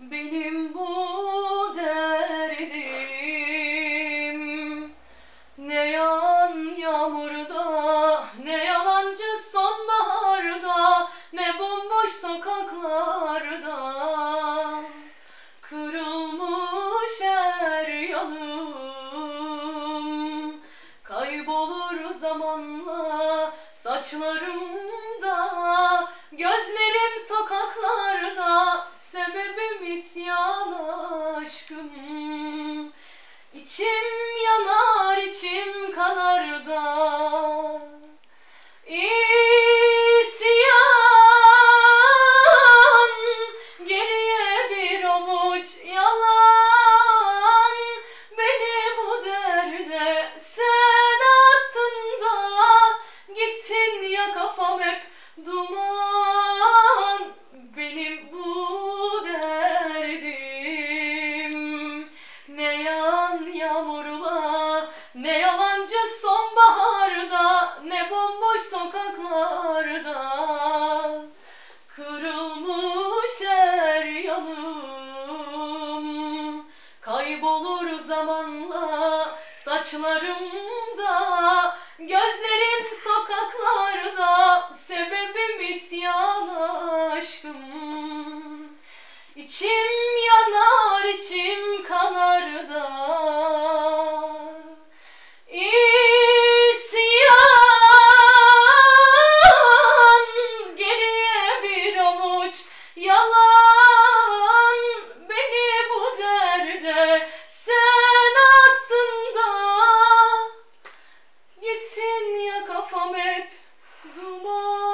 benim bu derdim. Ne yağan yağmurda ne yalancı sonbaharda Ne bomboş sokaklarda. Kırılmış her yanım. Kaybolur zamanla saçlarımda. Gözlerim sokaklarda aşkım. İçim yanar içim kanar da. İsyan Geriye bir avuç yalan. Beni bu derde sen attın da Gittin ya kafam hep duman ne yalancı sonbaharda Ne bomboş sokaklarda. Kırılmış her yanım. Kaybolur zamanla saçlarımda. Gözlerim sokaklarda Sebebim isyan aşkım. İçim hiç yalan beni bu derde sen attın da. Gitsin ya kafam hep duman.